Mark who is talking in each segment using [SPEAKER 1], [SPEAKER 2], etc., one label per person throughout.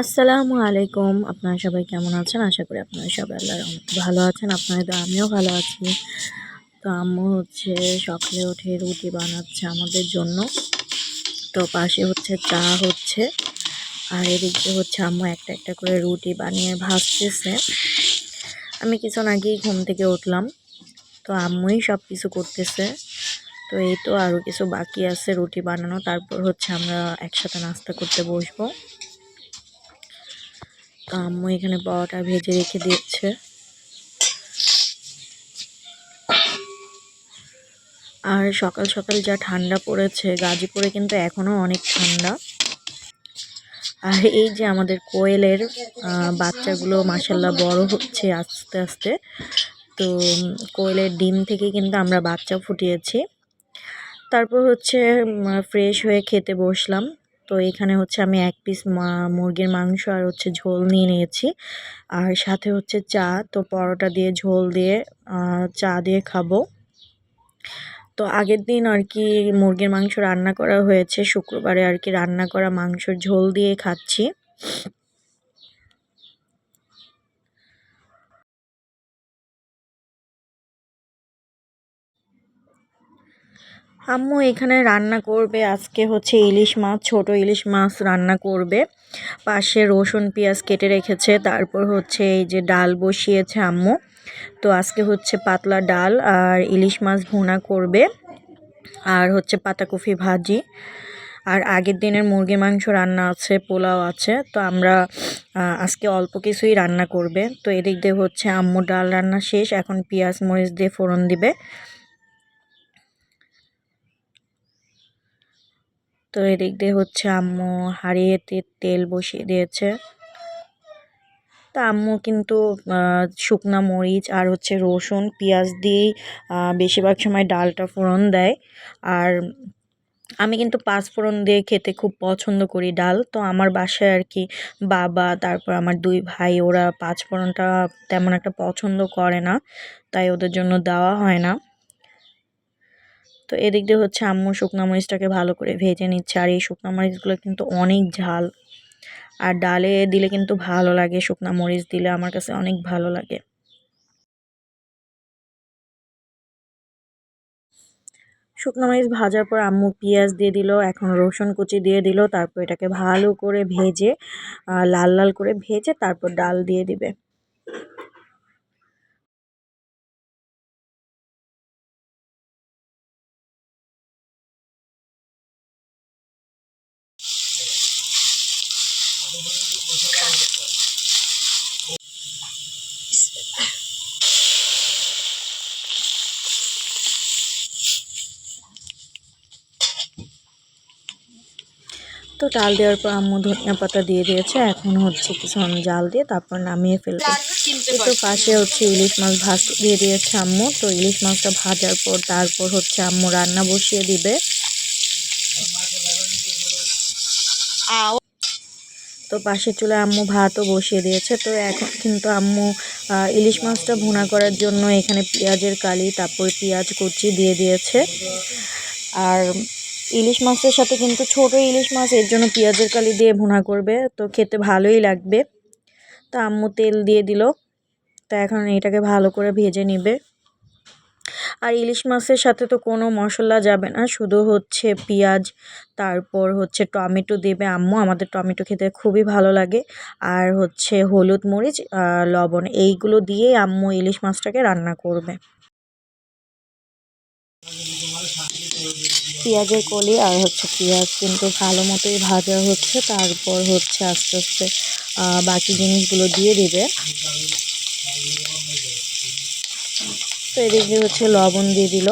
[SPEAKER 1] আসসালামু আলাইকুম। আপনারা সবাই কেমন আছেন? আশা করি আপনারা সবাই আল্লাহর ভালো আছেন। আপনাদের তো আমিও ভালো আছি। তো আম্মু হচ্ছে সকালে উঠে রুটি বানাচ্ছে আমাদের জন্য। তো পাশে হচ্ছে চা হচ্ছে। আর এদিকে হচ্ছে আম্মু একটা একটা করে রুটি বানিয়ে ভাজতেছে। আমি কিছুক্ষণ আগেই ঘুম থেকে উঠলাম। তো আম্মুই সব কিছু করতেছে। তো এই তো আরও কিছু বাকি আছে রুটি বানানো। তারপর হচ্ছে আমরা একসাথে নাস্তা করতে বসবো। আম্মু এখানে পরোটা ভেজে রেখে দিচ্ছে। আর সকাল সকাল যা ঠান্ডা পড়েছে, গাজীপুরে কিন্তু এখনও অনেক ঠান্ডা। আর এই যে আমাদের কোয়েলের বাচ্চাগুলো মাসাল্লাহ বড় হচ্ছে আস্তে আস্তে, তো কোয়েলের ডিম থেকে কিন্তু আমরা বাচ্চা ফুটিয়েছি। তারপর হচ্ছে ফ্রেশ হয়ে খেতে বসলাম। তো এখানে হচ্ছে আমি এক পিস মুরগির মাংস আর হচ্ছে ঝোল নিয়ে নিয়েছি। আর সাথে হচ্ছে চা, তো পরোটা দিয়ে ঝোল দিয়ে চা দিয়ে খাব। তো আগের দিন আর কি মুরগির মাংস রান্না করা হয়েছে, শুক্রবারে আর কি রান্না করা মাংসর ঝোল দিয়ে খাচ্ছি। আম্মু এখানে রান্না করবে। আজকে হচ্ছে ইলিশ মাছ, ছোট ইলিশ মাছ রান্না করবে। পাশে রসুন, পেঁয়াজ কেটে রেখেছে। তারপর হচ্ছে এই যে ডাল বসিয়েছে আম্মু। তো আজকে হচ্ছে পাতলা ডাল আর ইলিশ মাছ ভুনা করবে। আর হচ্ছে পাতাকপি ভাজি। আর আগের দিনের মুরগি মাংস রান্না আছে, পোলাও আছে। তো আমরা আজকে অল্প কিছুই রান্না করবে। তো এদিক দিয়ে হচ্ছে আম্মু ডাল রান্না শেষ। এখন পেঁয়াজ, মরিচ দিয়ে ফোড়ন দিবে। তো এদিক দিয়ে হচ্ছে আম্মু হাঁড়িতে তেল বসিয়ে দিয়েছে। তা আম্মু কিন্তু শুকনা মরিচ আর হচ্ছে রসুন, পেঁয়াজ দিয়েই বেশিরভাগ সময় ডালটা ফোড়ন দেয়। আর আমি কিন্তু পাঁচ ফোড়ন দিয়ে খেতে খুব পছন্দ করি ডাল। তো আমার বাসায় আর কি বাবা, তারপর আমার দুই ভাই, ওরা পাঁচ ফোড়নটা তেমন একটা পছন্দ করে না। তাই ওদের জন্য দেওয়া হয় না। তো এদিক দিয়ে হচ্ছে আম্মু শুকনো মরিচটাকে ভালো করে ভেজে নিচ্ছে। আর এই শুকনো মরিচগুলো কিন্তু অনেক ঝাল। আর ডালে দিলে কিন্তু ভালো লাগে, শুকনো মরিচ দিলে আমার কাছে অনেক ভালো লাগে। শুকনো মরিচ ভাজার পর আম্মু পেঁয়াজ দিয়ে দিল, এখন রসুন কুচি দিয়ে দিল, তারপর এটাকে ভালো করে ভেজে লাল লাল করে ভেজে তারপর ডাল দিয়ে দিবে। তো ডাল দেওয়ার পর আম্মু ধনিয়া পাতা দিয়ে দিয়েছে, এখন হচ্ছে কিছুক্ষণ জাল দিয়ে তারপর নামিয়ে ফেলবে। তো পাশে হচ্ছে ইলিশ মাছ ভাজ দিয়ে দিয়েছে আম্মু, তো ইলিশ মাছটা ভাজার পর তারপর হচ্ছে আম্মু রান্না বসিয়ে দিবে। তো পাশে চুলে আম্মু ভাতও বসিয়ে দিয়েছে, তো এখন কিন্তু আম্মু ইলিশ মাছটা ভুনা করার জন্য এখানে পেঁয়াজের কালি, তারপর পেঁয়াজ কুচি দিয়ে দিয়েছে। আর ইলিশ মাছের সাথে কিন্তু ছোট ইলিশ মাছ, এর জন্য পেঁয়াজের কালি দিয়ে ভুনা করবে। তো খেতে ভালোই লাগবে। তো আম্মু তেল দিয়ে দিল। তা এখন এটাকে ভালো করে ভেজে নিবে। আর ইলিশ মাছের সাথে তো কোনো মশলা যাবে না। শুধু হচ্ছে পেঁয়াজ, তারপর হচ্ছে টমেটো দেবে আম্মু। আমাদের টমেটো খেতে খুবই ভালো লাগে। আর হচ্ছে হলুদ মরিচ লবণ, এইগুলো দিয়েই আম্মু ইলিশ মাছটাকে রান্না করবে। পেঁয়াজের কলি আর হচ্ছে পেঁয়াজ কিন্তু ভালো মতোই ভাজা হচ্ছে, তারপর হচ্ছে আস্তে আস্তে বাকি জিনিসগুলো দিয়ে দিবে। তো এদিকে হচ্ছে লবণ দিয়ে দিল।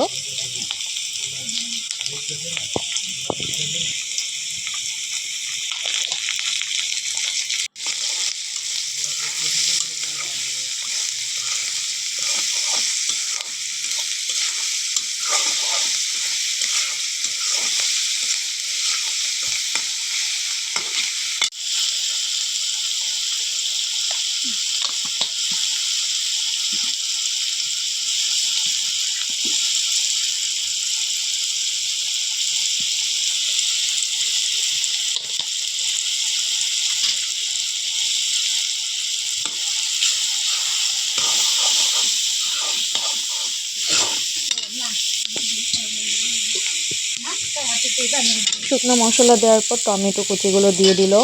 [SPEAKER 1] শুকনো মশলা দেওয়ার পর টমেটো কুচিগুলো দিয়ে দিল।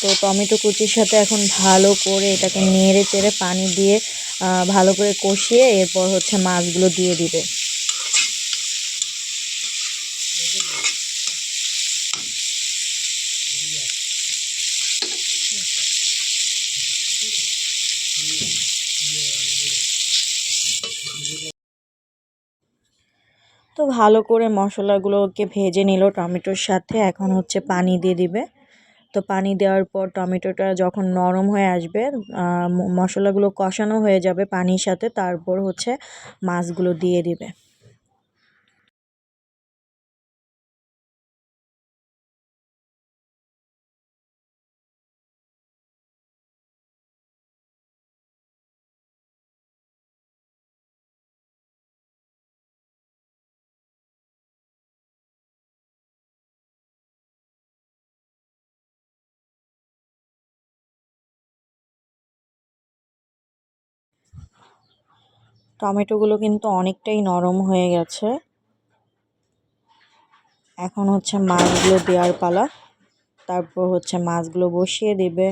[SPEAKER 1] তো টমেটো কুচির সাথে এখন ভালো করে এটাকে নেড়ে চেড়ে পানি দিয়ে ভালো করে কষিয়ে এরপর হচ্ছে মাছগুলো দিয়ে দিবে। তো ভালো করে মশলাগুলোকে ভেজে নিল টমেটোর সাথে, এখন হচ্ছে পানি দিয়ে দিবে। তো পানি দেওয়ার পর টমেটোটা যখন নরম হয়ে আসবে মশলাগুলো কষানো হয়ে যাবে পানির সাথে, তারপর হচ্ছে মাছগুলো দিয়ে দিবে। টমেটোগুলো কিন্তু অনেকটাই নরম হয়ে গেছে। এখন হচ্ছে মাছগুলো দেওয়ার পালা। তারপর হচ্ছে মাছগুলো বসিয়ে দেবে।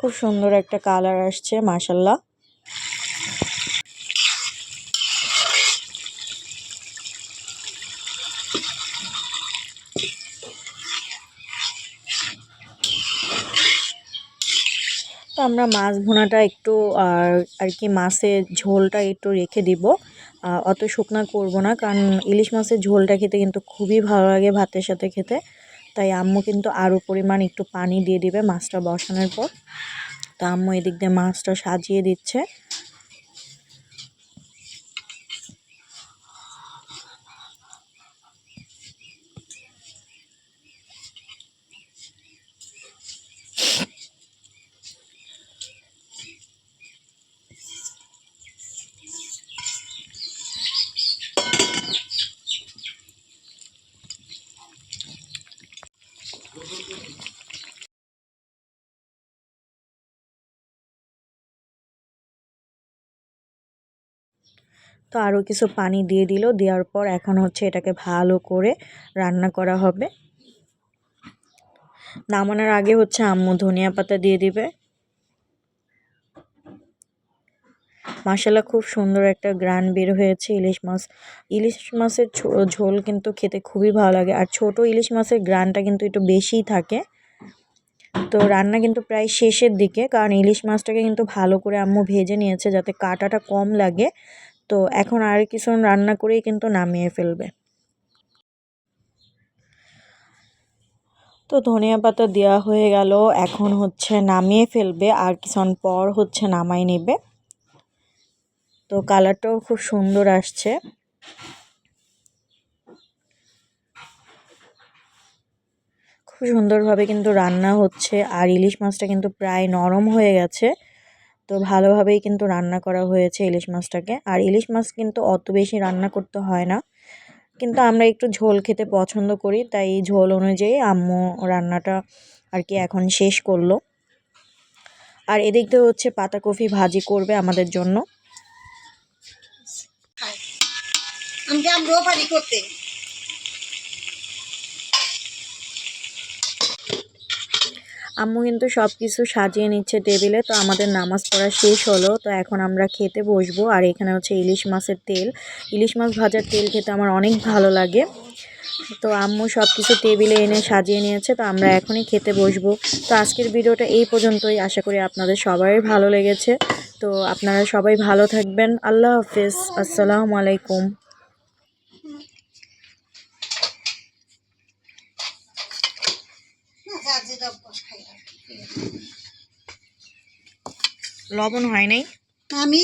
[SPEAKER 1] খুব সুন্দর একটা কালার আসছে মাসাল্লাহ তো আমরা মাছ ভোনাটা একটু, আর আর কি মাছের ঝোলটা একটু রেখে দিব। অত শুকনা করব না, কারণ ইলিশ মাছের ঝোলটা খেতে কিন্তু খুবই ভালো লাগে ভাতের সাথে খেতে। তাই আম্মু কিন্তু আরও পরিমাণ একটু পানি দিয়ে দিবে মাছটা বসানোর পর। তো আম্মু এদিক দিয়ে মাছটা সাজিয়ে দিচ্ছে। তো আরও কিছু পানি দিয়ে দিল। দেওয়ার পর এখন হচ্ছে এটাকে ভালো করে রান্না করা হবে। নামানোর আগে হচ্ছে আম্মু ধনিয়া পাতা দিয়ে দিবে। মাসাল্লাহ খুব সুন্দর একটা গ্রান বের হয়েছে ইলিশ মাছ। ইলিশ মাছের ঝোল কিন্তু খেতে খুবই ভালো লাগে। আর ছোট ইলিশ মাছের গ্রানটা কিন্তু একটু বেশিই থাকে। তো রান্না কিন্তু প্রায় শেষের দিকে, কারণ ইলিশ মাছটাকে কিন্তু ভালো করে আম্মু ভেজে নিয়েছে যাতে কাঁটাটা কম লাগে। তো এখন আর কিছু রান্না করেই কিন্তু নামিয়ে ফেলবে। তো ধনিয়া পাতা দেওয়া হয়ে গেল, এখন হচ্ছে নামিয়ে ফেলবে। আর কিছুক্ষণ পর হচ্ছে নামাই নেবে। তো কালারটাও খুব সুন্দর আসছে। খুব সুন্দরভাবে কিন্তু রান্না হচ্ছে আর ইলিশ মাছটা কিন্তু প্রায় নরম হয়ে গেছে। তো ভালোভাবেই কিন্তু রান্না করা হয়েছে ইলিশ মাছটাকে। আর ইলিশ মাছ কিন্তু অত বেশি রান্না করতে হয় না। কিন্তু আমরা একটু ঝোল খেতে পছন্দ করি, তাই ঝোল অনুযায়ী আম্মু রান্নাটা আর কি এখন শেষ করল। আর এদিক দিয়ে হচ্ছে পাতাকপি ভাজি করবে আমাদের জন্য।
[SPEAKER 2] আমি আমরাও পারি করতে।
[SPEAKER 1] আম্মু কিন্তু সব কিছু সাজিয়ে নিচ্ছে টেবিলে, তো আমাদের নামাজ পড়া শেষ হলো, তো এখন আমরা খেতে বসবো, আর এখানে হচ্ছে ইলিশ মাছের তেল। ইলিশ মাছ ভাজার তেল খেতে আমার অনেক ভালো লাগে। তো আম্মু সব কিছু টেবিলে এনে সাজিয়ে নিয়েছে, তো আমরা এখনই খেতে বসবো। তো আজকের ভিডিওটা এই পর্যন্তই, আশা করি আপনাদের সবাই ভালো লেগেছে। তো আপনারা সবাই ভালো থাকবেন, আল্লাহ হাফিজ, আসসালামু আলাইকুম
[SPEAKER 2] না যার যেটা অভ্যাস খাই আর কি।
[SPEAKER 1] লবণ হয় নাই।
[SPEAKER 2] আমি